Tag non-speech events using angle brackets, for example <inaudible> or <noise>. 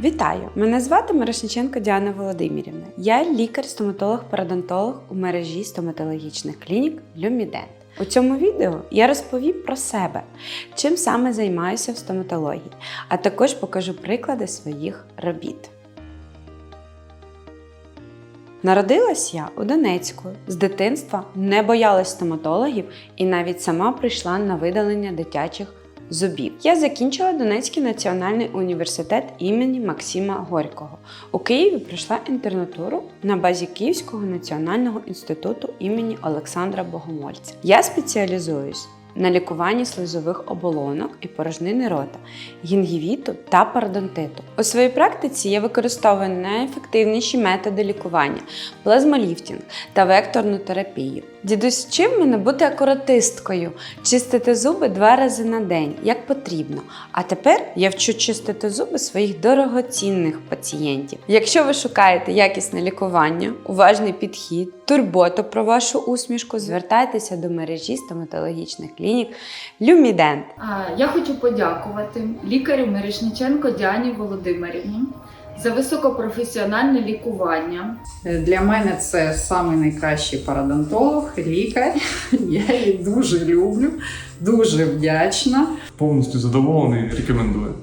Вітаю! Мене звати Мирошниченко Діана Володимирівна. Я лікар-стоматолог-пародонтолог у мережі стоматологічних клінік Люмідент. У цьому відео я розповім про себе, чим саме займаюся в стоматології, а також покажу приклади своїх робіт. Народилась я у Донецьку. З дитинства не боялась стоматологів і навіть сама прийшла на видалення дитячих зубів. Я закінчила Донецький національний університет імені Максима Горького. У Києві пройшла інтернатуру на базі Київського національного інституту імені Олександра Богомольця. Я спеціалізуюсь на лікуванні слизових оболонок і порожнини рота, гінгівіту та пародонтиту. У своїй практиці я використовую найефективніші методи лікування плазмоліфтінг та векторну терапію. Дідусь вчив мене бути акуратисткою, чистити зуби два рази на день, як потрібно. А тепер я вчу чистити зуби своїх дорогоцінних пацієнтів. Якщо ви шукаєте якісне лікування, уважний підхід, турботу про вашу усмішку, звертайтеся до мережі стоматологічних клінік Люмідент. Я хочу подякувати лікарю Мирошниченко Діані Володимирівні за високопрофесіональне лікування. Для мене це самий найкращий парадонтолог, лікар. <laughs> Я її дуже люблю, дуже вдячна. Повністю задоволений, рекомендую.